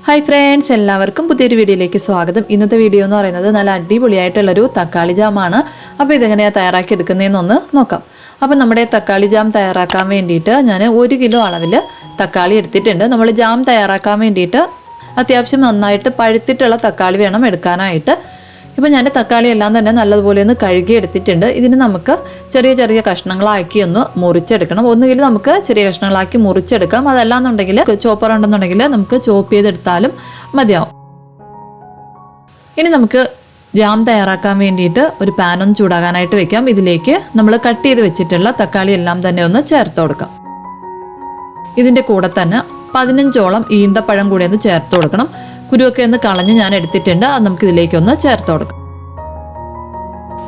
Hi friends എല്ലാവർക്കും പുതിയൊരു വീഡിയോയിലേക്ക് സ്വാഗതം. ഇന്നത്തെ വീഡിയോ എന്ന് പറയുന്നത് നല്ല അടിപൊളിയായിട്ടുള്ളൊരു തക്കാളി ജാമാണ്. അപ്പോൾ ഇതെങ്ങനെയാണ് തയ്യാറാക്കി എടുക്കുന്നതെന്നൊന്ന് നോക്കാം. അപ്പോൾ നമ്മുടെ തക്കാളി ജാം തയ്യാറാക്കാൻ വേണ്ടിയിട്ട് ഞാൻ ഒരു കിലോ അളവിൽ തക്കാളി എടുത്തിട്ടുണ്ട്. നമ്മൾ ജാം തയ്യാറാക്കാൻ വേണ്ടിയിട്ട് അത്യാവശ്യം നന്നായിട്ട് പഴുത്തിട്ടുള്ള തക്കാളി വേണം എടുക്കാനായിട്ട്. ഇപ്പം ഞാൻ തക്കാളി എല്ലാം തന്നെ നല്ലതുപോലെ ഒന്ന് കഴുകി എടുത്തിട്ടുണ്ട്. ഇതിന് നമുക്ക് ചെറിയ ചെറിയ കഷ്ണങ്ങളാക്കി ഒന്ന് മുറിച്ചെടുക്കണം. ഒന്നുകിൽ നമുക്ക് ചെറിയ കഷ്ണങ്ങളാക്കി മുറിച്ചെടുക്കാം. അതല്ലാന്നുണ്ടെങ്കിൽ ചോപ്പർ ഉണ്ടെന്നുണ്ടെങ്കിൽ നമുക്ക് ചോപ്പ് ചെയ്തെടുത്താലും മതിയാവും. ഇനി നമുക്ക് ജാം തയ്യാറാക്കാൻ വേണ്ടിയിട്ട് ഒരു പാൻ ഒന്ന് ചൂടാകാനായിട്ട് വെക്കാം. ഇതിലേക്ക് നമ്മൾ കട്ട് ചെയ്ത് വെച്ചിട്ടുള്ള തക്കാളി എല്ലാം തന്നെ ഒന്ന് ചേർത്ത് കൊടുക്കാം. ഇതിന്റെ കൂടെ തന്നെ പതിനഞ്ചോളം ഈന്തപ്പഴം കൂടി ഒന്ന് ചേർത്ത് കൊടുക്കണം. കുരുവൊക്കെ ഒന്ന് കളഞ്ഞ് ഞാൻ എടുത്തിട്ടുണ്ട്. അത് നമുക്ക് ഇതിലേക്കൊന്ന് ചേർത്ത് കൊടുക്കാം.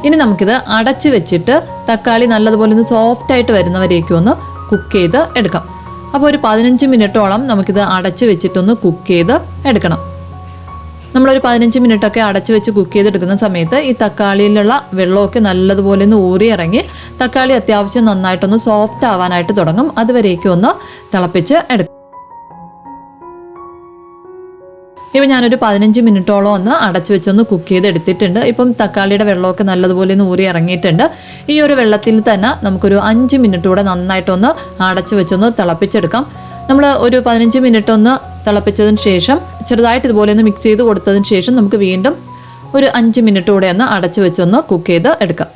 ഇനി നമുക്കിത് അടച്ചു വെച്ചിട്ട് തക്കാളി നല്ലതുപോലെ ഒന്ന് സോഫ്റ്റ് ആയിട്ട് വരുന്നവരേക്കും ഒന്ന് കുക്ക് ചെയ്ത് എടുക്കാം. അപ്പോൾ ഒരു പതിനഞ്ച് മിനിറ്റോളം നമുക്കിത് അടച്ച് വെച്ചിട്ടൊന്ന് കുക്ക് ചെയ്ത് എടുക്കണം. നമ്മളൊരു പതിനഞ്ച് മിനിറ്റൊക്കെ അടച്ച് വെച്ച് കുക്ക് ചെയ്തെടുക്കുന്ന സമയത്ത് ഈ തക്കാളിയിലുള്ള വെള്ളമൊക്കെ നല്ലതുപോലെ ഒന്ന് ഊറി ഇറങ്ങി തക്കാളി അത്യാവശ്യം നന്നായിട്ടൊന്ന് സോഫ്റ്റ് ആവാനായിട്ട് തുടങ്ങും. അതുവരേക്കും ഒന്ന് തിളപ്പിച്ച് എടുക്കും. ഇപ്പം ഞാനൊരു പതിനഞ്ച് മിനിറ്റോളം ഒന്ന് അടച്ചു വെച്ചൊന്ന് കുക്ക് ചെയ്ത് എടുത്തിട്ടുണ്ട്. ഇപ്പം തക്കാളിയുടെ വെള്ളമൊക്കെ നല്ലതുപോലെ ഒന്ന് ഊറി ഇറങ്ങിയിട്ടുണ്ട്. ഈ ഒരു വെള്ളത്തിൽ തന്നെ നമുക്കൊരു അഞ്ച് മിനിറ്റ് കൂടെ നന്നായിട്ടൊന്ന് അടച്ചു വെച്ചൊന്ന് തിളപ്പിച്ചെടുക്കാം. നമ്മൾ ഒരു പതിനഞ്ച് മിനിറ്റ് ഒന്ന് തിളപ്പിച്ചതിന് ശേഷം ചെറുതായിട്ട് ഇതുപോലെ ഒന്ന് മിക്സ് ചെയ്ത് കൊടുത്തതിന് ശേഷം നമുക്ക് വീണ്ടും ഒരു അഞ്ച് മിനിറ്റ് കൂടെ ഒന്ന് അടച്ചു വെച്ചൊന്ന് കുക്ക് ചെയ്ത് എടുക്കാം.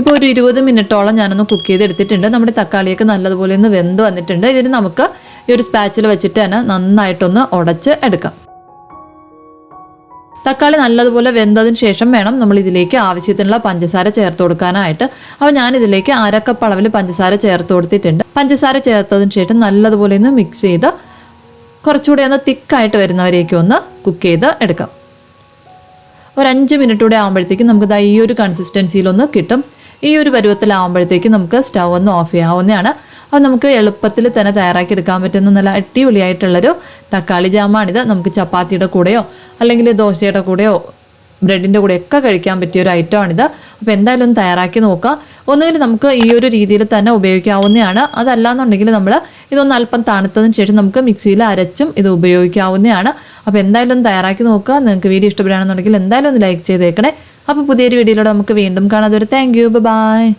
ഇപ്പോൾ ഒരു ഇരുപത് മിനിറ്റോളം ഞാനൊന്ന് കുക്ക് ചെയ്തെടുത്തിട്ടുണ്ട്. നമ്മുടെ തക്കാളിയൊക്കെ നല്ലതുപോലെ ഒന്ന് വെന്ത് വന്നിട്ടുണ്ട്. ഇതിന് നമുക്ക് ഈ ഒരു സ്പാച്ചിൽ വെച്ചിട്ട് തന്നെ നന്നായിട്ടൊന്ന് ഉടച്ച് എടുക്കാം. തക്കാളി നല്ലതുപോലെ വെന്തതിന് ശേഷം വേണം നമ്മൾ ഇതിലേക്ക് ആവശ്യത്തിനുള്ള പഞ്ചസാര ചേർത്ത് കൊടുക്കാനായിട്ട്. അപ്പോൾ ഞാൻ ഇതിലേക്ക് അരക്കപ്പ് അളവിൽ പഞ്ചസാര ചേർത്ത് കൊടുത്തിട്ടുണ്ട്. പഞ്ചസാര ചേർത്തതിന് ശേഷം നല്ലതുപോലെ ഒന്ന് മിക്സ് ചെയ്ത് കുറച്ചുകൂടി ഒന്ന് തിക്കായിട്ട് വരുന്നവരേക്കും ഒന്ന് കുക്ക് ചെയ്ത് എടുക്കാം. ഒരു അഞ്ച് മിനിറ്റ് കൂടെ ആകുമ്പോഴത്തേക്കും നമുക്ക് ഈ ഒരു കൺസിസ്റ്റൻസിയിലൊന്ന് കിട്ടും. ഈ ഒരു പരുവത്തിലാവുമ്പോഴത്തേക്ക് നമുക്ക് സ്റ്റൗ ഒന്ന് ഓഫ് ചെയ്യാവുന്നതാണ്. അപ്പോൾ നമുക്ക് എളുപ്പത്തിൽ തന്നെ തയ്യാറാക്കി എടുക്കാൻ പറ്റുന്ന നല്ല അടിപൊളിയായിട്ടുള്ളൊരു തക്കാളി ജാമാണിത്. നമുക്ക് ചപ്പാത്തിയുടെ കൂടെയോ അല്ലെങ്കിൽ ദോശയുടെ കൂടെയോ ബ്രെഡിന്റെ കൂടെ ഒക്കെ കഴിക്കാൻ പറ്റിയ ഒരു ഐറ്റമാണിത്. അപ്പോൾ എന്തായാലും ഒന്ന് തയ്യാറാക്കി നോക്കുക. ഒന്നുകിൽ നമുക്ക് ഈ ഒരു രീതിയിൽ തന്നെ ഉപയോഗിക്കാവുന്നതാണ്. അതല്ലാന്നുണ്ടെങ്കിൽ നമ്മൾ ഇതൊന്ന് അല്പം തണുത്തതിന് ശേഷം നമുക്ക് മിക്സിയിൽ അരച്ചും ഇത് ഉപയോഗിക്കാവുന്നതാണ്. അപ്പോൾ എന്തായാലും ഒന്ന് തയ്യാറാക്കി നോക്കുക. നിങ്ങൾക്ക് വീഡിയോ ഇഷ്ടപ്പെടുകയാണെന്നുണ്ടെങ്കിൽ എന്തായാലും ഒന്ന് ലൈക്ക് ചെയ്തേക്കണേ. അപ്പോൾ പുതിയൊരു വീഡിയോയിലൂടെ നമുക്ക് വീണ്ടും കാണാം. അതൊരു താങ്ക് യു ബൈ